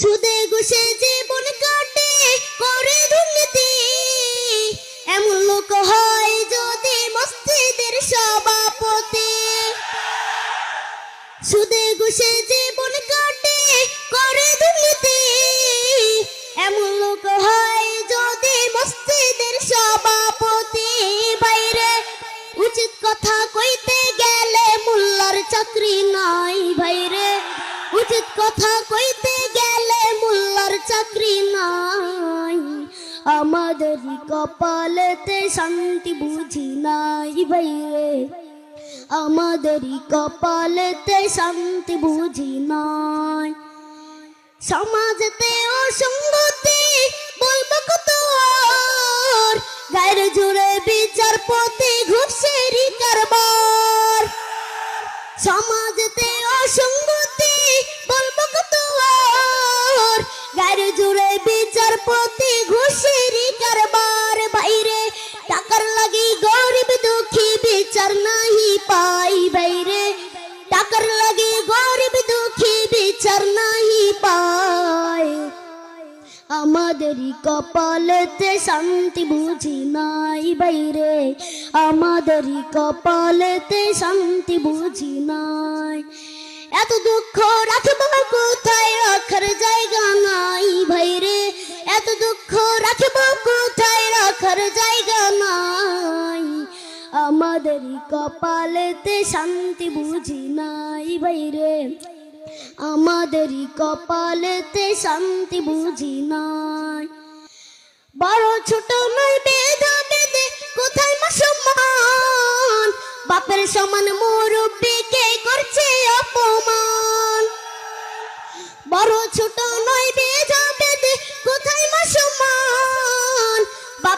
সুদে ঘুষে জীবন কাটে, করে দুর্নীতি। এমন লোক হয় যদি মসজিদের সভাপতি। সুদে ঘুষে জীবন কাটে, করে দুর্নীতি। এমন লোক হয় যদি মসজিদের সভাপতি। বাইরে উচিত কথা কইতে গেলে মোল্লার চাকরি নাই ভাইরে। উচিত কথা কইতে নাই। আমাদের কপালেতে শান্তি বুঝি নাই ভাইরে আমাদেরই কপালেতে শান্তি বুঝি নাই। সমাজতে অসঙ্গতি বলব কত গায়ের জুড়ে বিচারপতি ঘুষেরই কারবার। সমাজতে অসঙ্গতি বিচারপতি ঘুষেরই কারবার বাইরে। টাকার লাগি গরিব দুঃখী বিচার নাহি পাই বাইরে। টাকার লাগি গরিব দুঃখী বিচার নাহি পায় আমাদেরই কপালেতে শান্তি বুঝি নাই বাইরে। আমাদেরই কপালেতে শান্তি বুঝি নাই। এত দুঃখ রাখব কোথায়? রাখার জায়গা নাই ভাই রে এত দুঃখ রাখব কোথায়? রাখার জায়গা নাই। আমাদের কপালেতে শান্তি বুঝি নাই ভাই রে আমাদেরই কপালেতে শান্তি বুঝি নাই। বড় ছোট নয় বেদা বেদে কোথায় মা সম্মান? বাপের সমান মুরব্বীকে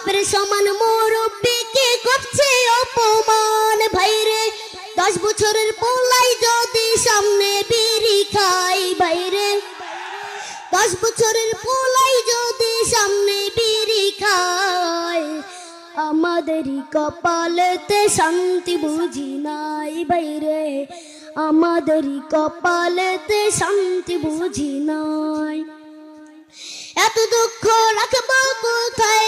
বাপের সমান মুরব্বীকে করছে অপমান? ভাইরে, দশ বছরের পোলাই যদি সামনে বিড়ি খাই বাইরে দশ বছরের পোলাই যদি সামনে বিড়ি খায় আমাদেরই কপালেতে শান্তি বুঝি নাই বাইরে আমাদেরই কপালেতে শান্তি বুঝি নাই। এত দুঃখ রাখব কোথায়?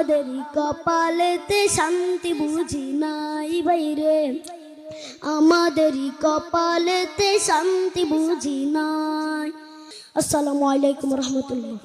আমাদেরই কপালেতে শান্তি বুঝি নাই বাইরে আমাদেরই কপালেতে শান্তি বুঝি নাই। আসসালামু আলাইকুম রহমতুল্লাহ।